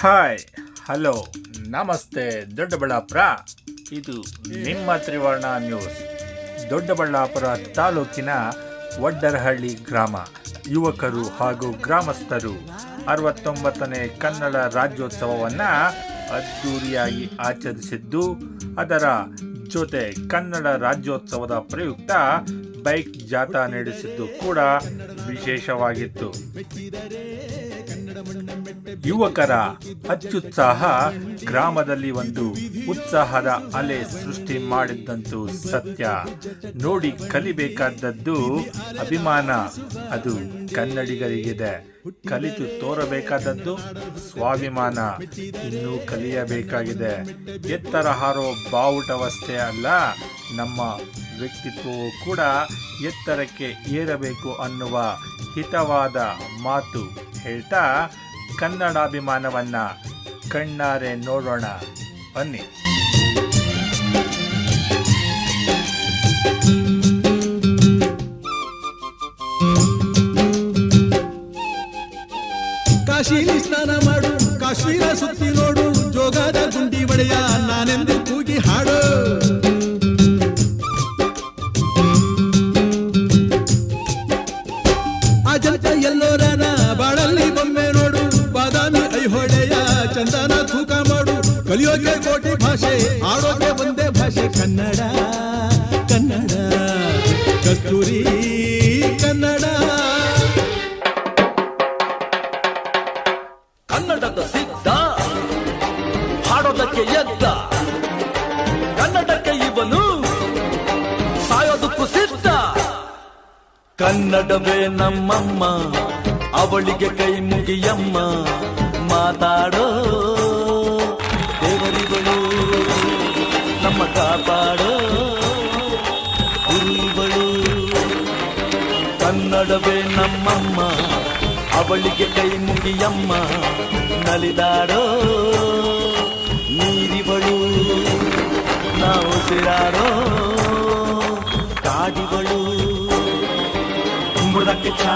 Hi hello ನಮಸ್ತೆ, ದೊಡ್ಡಬಳ್ಳಾಪುರ. ಇದು ನಿಮ್ಮ ತ್ರಿವರ್ಣ ನ್ಯೂಸ್. ದೊಡ್ಡಬಳ್ಳಾಪುರ ತಾಲೂಕಿನ ವಡ್ಡರಹಳ್ಳಿ ಗ್ರಾಮ. ಯುವಕರು ಹಾಗೂ ಗ್ರಾಮಸ್ಥರು ಅರವತ್ತೊಂಬತ್ತನೇ ಕನ್ನಡ ರಾಜ್ಯೋತ್ಸವವನ್ನು ಅದ್ದೂರಿಯಾಗಿ ಆಚರಿಸಿದ್ದು, ಅದರ ಜೊತೆ ಕನ್ನಡ ರಾಜ್ಯೋತ್ಸವದ ಪ್ರಯುಕ್ತ ಬೈಕ್ ಜಾಥಾ ನಡೆಸಿದ್ದು ಕೂಡ ವಿಶೇಷವಾಗಿತ್ತು. ಯುವಕರ ಅತ್ಯುತ್ಸಾಹ ಗ್ರಾಮದಲ್ಲಿ ಒಂದು ಉತ್ಸಾಹದ ಅಲೆ ಸೃಷ್ಟಿ ಮಾಡಿದ್ದಂತೂ ಸತ್ಯ. ನೋಡಿ ಕಲಿಬೇಕಾದದ್ದು ಅಭಿಮಾನ. ಅದು ಕನ್ನಡಿಗರಿಗಿದೆ. ಕಲಿತು ತೋರಬೇಕಾದದ್ದು ಸ್ವಾಭಿಮಾನ. ಇನ್ನೂ ಕಲಿಯಬೇಕಾಗಿದೆ. ಎತ್ತರ ಹಾರೋ ಬಾವುಟವಷ್ಟೇ ಅಲ್ಲ, ನಮ್ಮ ವ್ಯಕ್ತಿತ್ವವು ಕೂಡ ಎತ್ತರಕ್ಕೆ ಏರಬೇಕು ಅನ್ನುವ ಹಿತವಾದ ಮಾತು ಹೇಳ್ತಾ ಕನ್ನಡಾಭಿಮಾನವನ್ನ ಕಣ್ಣಾರೆ ನೋಡೋಣ. ಬನ್ನಿ. ಕಾಶೀಲಿ ಸ್ನಾನ ಮಾಡು, ಕಾಶ್ಮೀರ ಸುತ್ತಿ ನೋಡು, ಜೋಗದ ಗುಂಡಿ ಒಡೆಯ, ನಾನೆಂದು ಕೂಗಿ ಹಾಡು. ಬಾದಾಮಿ ಐಹೊಳೆಯ ಚಂದನ ತೂಕ ಮಾಡು. ಕಲಿಯೋಕೆ ಕೋಟಿ ಭಾಷೆ, ಆಡೋಕೆ ಒಂದೇ ಭಾಷೆ, ಕನ್ನಡ ಕನ್ನಡ. ಕಸ್ತೂರಿ ಕನ್ನಡ. ಕನ್ನಡದ ಸಿದ್ಧ, ಹಾಡೋದಕ್ಕೆ ಎದ್ದ. ಕನ್ನಡಕ್ಕೆ ಇವನು ಸಾಯೋದಕ್ಕೂ ಸಿದ್ಧ. ಕನ್ನಡವೇ ನಮ್ಮಮ್ಮ. ಅವಳಿಗೆ ಕೈ ಮುಗಿಯಮ್ಮ ಮಾತಾಡೋ ದೇವರಿಗಳು ನಮ್ಮ ಕಾಪಾಡೋ ಗುರುಗಳು ಕನ್ನಡವೇ ನಮ್ಮಮ್ಮ ಅವಳಿಗೆ ಕೈ ಮುಗಿಯಮ್ಮ ನಲಿದಾಡೋ ನೀರಿವಳು ನಾವು ಸಿರಾಡೋ ಕಾಡಿವಳು ಕುಂಬುಳಕ್ಕೆ ಚಾ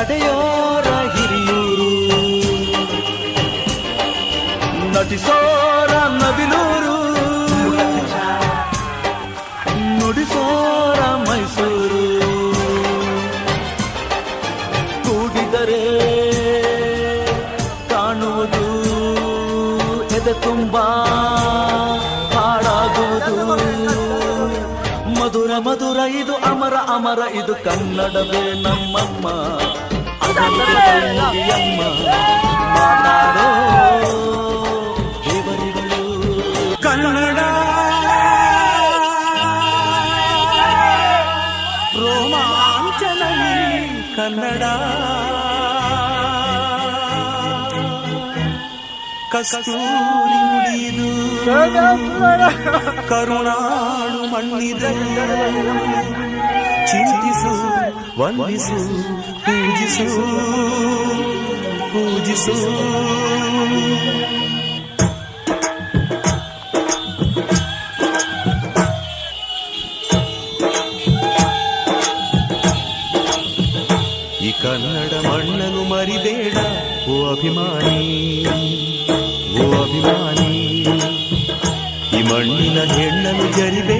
ನಡೆಯೋರ ಹಿರಿಯೂರು. ನಟಿಸೋರ ನವಿಲೂರು. ನುಡಿಸೋರ ಮೈಸೂರು. ಕೂಡಿದರೆ ಕಾಣುವುದು, ಎದೆ ತುಂಬಾ ಮಧುರ ಮಧುರ, ಇದು ಅಮರ ಅಮರ, ಇದು ಕನ್ನಡವೇ ನಮ್ಮಮ್ಮ. ಕನ್ನಡ. ರೋಮಾಂಚನವೇ ಕನ್ನಡ. ಕಸ್ತೂರಿ ನುಡಿದು ಕರುಣಾಳು ಮಣ್ಣಿದೆ ಚಿಂತಿಸು, ವಂದಿಸು, ಪೂಜಿಸು ಪೂಜಿಸು. ಈ ಕನ್ನಡ ಮಣ್ಣನ್ನು ಮರಿಬೇಡ, ಓ ಅಭಿಮಾನಿ ಓ ಅಭಿಮಾನಿ. ಈ ಮಣ್ಣಿನ ಹೆಣ್ಣನ್ನು ಜರಿಬೇಡ